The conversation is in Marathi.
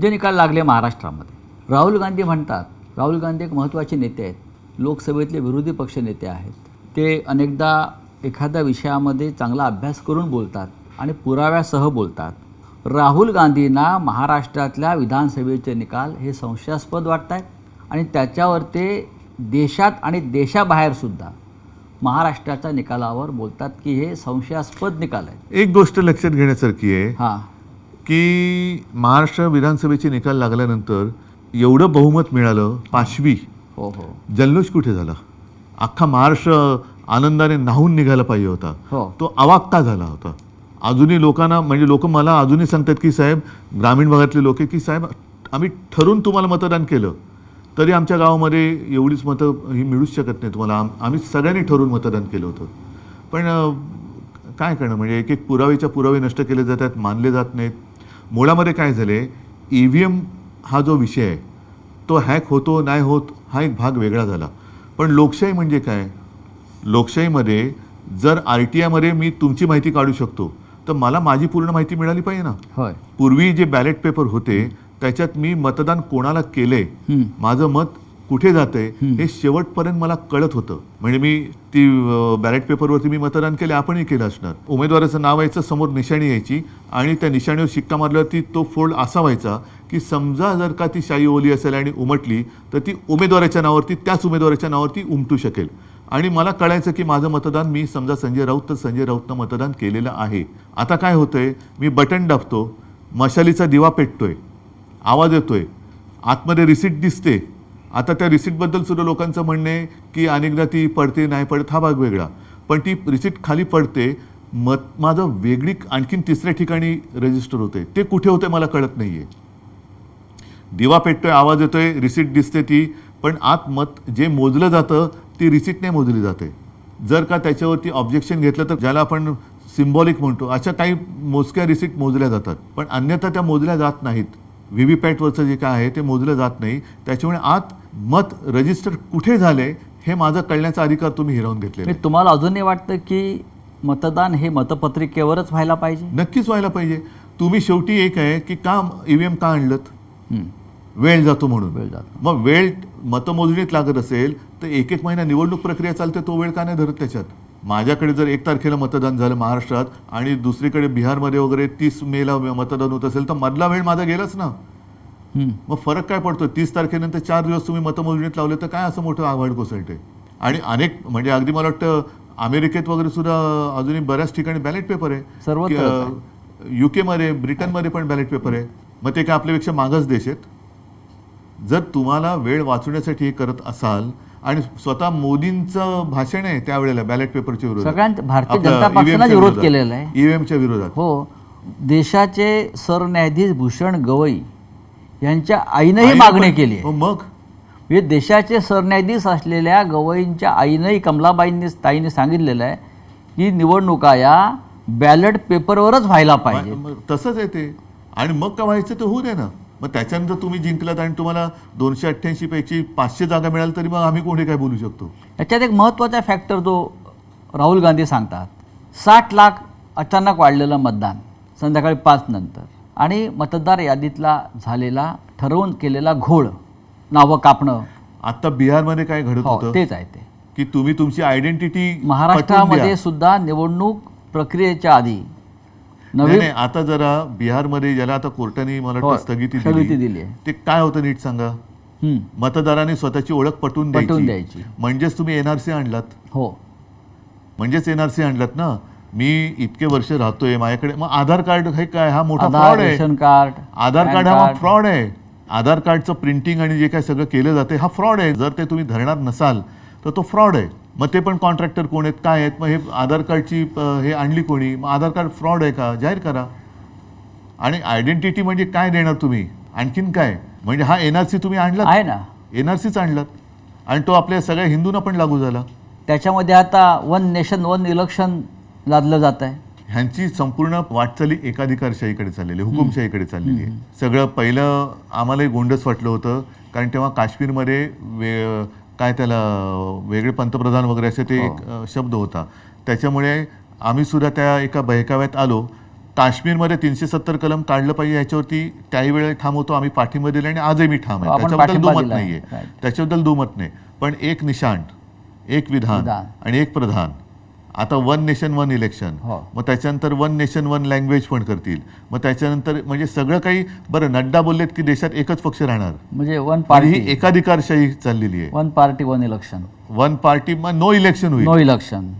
जे निकाल लागले महाराष्ट्रामध्ये. राहुल गांधी म्हणतात राहुल गांधी एक महत्त्वाचे नेते आहेत. लोकसभेतले विरोधी पक्ष नेते आहेत. ते अनेकदा एखाद्या विषयामध्ये चांगला अभ्यास करून बोलतात आणि पुराव्यासह बोलतात. राहुल गांधींना महाराष्ट्रातल्या विधानसभेचे निकाल हे संशयास्पद वाटत आहेत आणि त्याच्यावर ते देशात आणि देशाबाहेरसुद्धा महाराष्ट्राच्या निकालावर बोलतात की हे संशयास्पद निकाल आहेत. एक गोष्ट लक्षात घेण्यासारखी आहे. हां. की महाराष्ट्र विधानसभेचे निकाल लागल्यानंतर एवढं बहुमत मिळालं पाचवी. हो हो. जल्लोष कुठे झाला? अख्खा महाराष्ट्र आनंदाने नाहून निघायला पाहिजे होता. हो. तो अवाक्ता झाला होता. अजूनही लोकांना म्हणजे लोक मला अजूनही सांगतात की साहेब ग्रामीण भागातले लोक की साहेब आम्ही ठरून तुम्हाला मतदान केलं. तरी आमच्या गावामध्ये एवढीच मतं ही मिळूच शकत नाही तुम्हाला. आम आम्ही सगळ्यांनी ठरवून मतदान केलं होतं. पण अं, काय करणं? म्हणजे एक एक पुरावेच्या पुरावे नष्ट केले जातात मानले जात नाहीत. मुळामध्ये काय झाले? ई व्ही एम हा जो विषय आहे तो हॅक होतो नाही होत हा एक भाग वेगळा झाला. पण लोकशाही म्हणजे काय? लोकशाहीमध्ये जर आर टी आयमध्ये मी तुमची माहिती काढू शकतो तर मला माझी पूर्ण माहिती मिळाली पाहिजे ना. होय. पूर्वी जे बॅलेट पेपर होते त्याच्यात मी मतदान कोणाला हम्म. माझं मत कुठे जातंय हे शेवटपर्यंत मला कळत होतं. म्हणजे मी ती बॅलेट पेपरवरती मी मतदान केले आपणही केलं असणार. उमेदवाराचं नाव यायचं समोर निशाणी यायची आणि त्या निशाणीवर शिक्का मारल्यावरती तो फोल्ड असा व्हायचा की समजा जर का ती शाई ओली असेल आणि उमटली तर ती उमेदवाराच्या नावावरती त्याच उमेदवाराच्या नावावरती उमटू शकेल. आणि मला कळायचं की माझं मतदान मी समजा संजय राऊत तर संजय राऊतनं मतदान केलेलं आहे. आता काय होतंय मी बटन दाबतो मशालीचा दिवा पेटतोय आवाज येतोय आतमध्ये रिसीट दिसते आता त्या रिसिटबद्दल सुद्धा लोकांचं म्हणणं आहे की अनेकदा ती पडते नाही पडत हा भाग वेगळा. पण ती रिसिट खाली पडते मत माझं वेगळी आणखीन तिसऱ्या ठिकाणी रजिस्टर होते. ते कुठे होते मला कळत नाही आहे दिवा पेटतोय आवाज येतोय रिसिट दिसते ती पण आत मत जे मोजलं जातं ती रिसिट नाही मोजली जाते. जर का त्याच्यावरती ऑब्जेक्शन घेतलं तर ज्याला आपण सिम्बॉलिक म्हणतो अशा काही मोजक्या रिसिट मोजल्या जातात. पण अन्यथा त्या मोजल्या जात नाहीत. व्ही व्ही पॅटवरचं जे काय आहे ते मोजलं जात नाही. त्याच्यामुळे आत मत रजिस्टर कुठे झाले हे माझा कळण्याचा अधिकार तुम्ही हिरावून म्हणजे तुम्हाला अजूनही वाटतं की मतदान हे मतपत्रिकेवरच व्हायला पाहिजे नक्कीच व्हायला पाहिजे तुम्ही शेवटी एक आहे की का ईव्हीएम का आणलं. वेळ जातो म्हणून वेळ जातो. मग वेळ मतमोजणीत लागत असेल तर एक एक महिना निवडणूक प्रक्रिया चालते तो वेळ का नाही धरत त्याच्यात माझ्याकडे जर एक तारखेला मतदान झालं महाराष्ट्रात आणि दुसरीकडे बिहारमध्ये वगैरे तीस मेला मतदान होत असेल तर मधला वेळ माझा गेलाच ना. मग फरक काय पडतो तीस तारखेनंतर चार दिवस तुम्ही मतमोजणीत लावले तर काय असं मोठं आव्हाड कोसळते आणि अनेक म्हणजे अगदी मला वाटतं अमेरिकेत वगैरे सुद्धा अजूनही बऱ्याच ठिकाणी बॅलेट पेपर आहे. सर्वत्रच युकेमध्ये ब्रिटनमध्ये पण बॅलेट पेपर आहे. मग ते काय आपल्यापेक्षा मागच देश आहेत? जर तुम्हाला वेळ वाचवण्यासाठी हे करत असाल आणि स्वतः मोदींचं भाषण आहे त्यावेळेला बॅलेट पेपरच्या विरोधात. सगळ्यात भारतीय जनता EVM च्या विरोध. केलेला आहे. EVM च्या विरोधात. हो. देशाचे सरन्यायाधीश भूषण गवई यांच्या आईनंही आईनं मागणी पण- केली आहे. हो, मग? म्हणजे देशाचे सरन्यायाधीश असलेल्या गवईंच्या आईनंही कमलाबाईंनी ताईने सांगितलेलं आहे की निवडणुका या बॅलेट पेपरवरच व्हायला पाहिजे मग तसंच आहे ते. आणि मग का व्हायचं तर होऊ दे ना. मग त्याच्यानंतर तुम्ही जिंकलात आणि तुम्हाला दोनशे अठ्ठ्याऐंशी पैकी पाचशे जागा मिळाल तरी मग आम्ही कोणी काय बोलू शकतो? याच्यात एक महत्त्वाचा फॅक्टर जो राहुल गांधी सांगतात साठ लाख अचानक वाढलेलं मतदान संध्याकाळी पाच नंतर. आणि मतदार यादीतला झालेला ठरवून केलेला घोळ नावं कापणं. आता बिहारमध्ये काय घडत हो होतं? तेच आहे ते. की तुम्ही तुमची आयडेंटिटी महाराष्ट्रामध्ये सुद्धा निवडणूक प्रक्रियेच्या आधी नाही नवीन नाही, आता जरा बिहारमध्ये ज्याला आता कोर्टाने मला हो, वाटतं स्थगिती दिली. दिली. ते काय होतं नीट सांगा? मतदारांनी स्वतःची ओळख पटवून द्यायची. म्हणजेच तुम्ही एनआरसी आणलात. हो. म्हणजेच एनआरसी आणलात ना? मी इतके वर्ष राहतोय माझ्याकडे मग आधार कार्ड हे काय? हा मोठा फ्रॉड आहे. रेशन कार्ड आधार कार्ड हा. फ्रॉड आहे. आधार कार्डचं प्रिंटिंग आणि जे काय सगळं केलं जाते हा फ्रॉड आहे. जर ते तुम्ही धरणार नसाल तर तो फ्रॉड आहे. मग ते पण कॉन्ट्रॅक्टर कोण आहेत काय आहेत? मग हे आधार कार्डची हे आणली कोणी? मग आधार कार्ड फ्रॉड आहे का? जाहीर करा. आणि आयडेंटिटी म्हणजे काय देणार तुम्ही? आणखीन काय? म्हणजे हा एनआरसी तुम्ही आणलात? आहे ना. एनआरसीच आणलात. आणि तो आपल्या सगळ्या हिंदूंना पण लागू झाला. त्याच्यामध्ये आता वन नेशन वन इलेक्शन लादलं जात आहे. ह्यांची संपूर्ण वाटचाली एकाधिकारशाहीकडे चाललेली आहे हुकुमशाहीकडे चाललेली आहे. सगळं पहिलं आम्हालाही गोंडस वाटलं होतं कारण तेव्हा काश्मीरमध्ये वे काय त्याला वेगळे पंतप्रधान वगैरे असे ते एक अ, शब्द होता. त्याच्यामुळे आम्ही सुद्धा त्या एका बहकाव्यात आलो. काश्मीरमध्ये तीनशे सत्तर कलम काढलं पाहिजे याच्यावरती त्याही वेळेला ठाम होतो आम्ही पाठिंबा दिला आणि आजही मी ठाम आहे. त्याच्याबद्दल दुमत दिला. आहे. त्याच्याबद्दल दुमत नाही. पण एक निशाण एक विधान. आणि एक प्रधान आता वन नेशन वन इलेक्शन. मग त्याच्यानंतर वन नेशन वन लँग्वेज पण करतील. मग त्याच्यानंतर म्हणजे सगळं काही बरं नड्डा बोललेत की देशात एकच पक्ष राहणार. म्हणजे वन पार्टी ही एकाधिकारशाही चाललेली आहे. One party one election one party मग नो इलेक्शन होईल. No election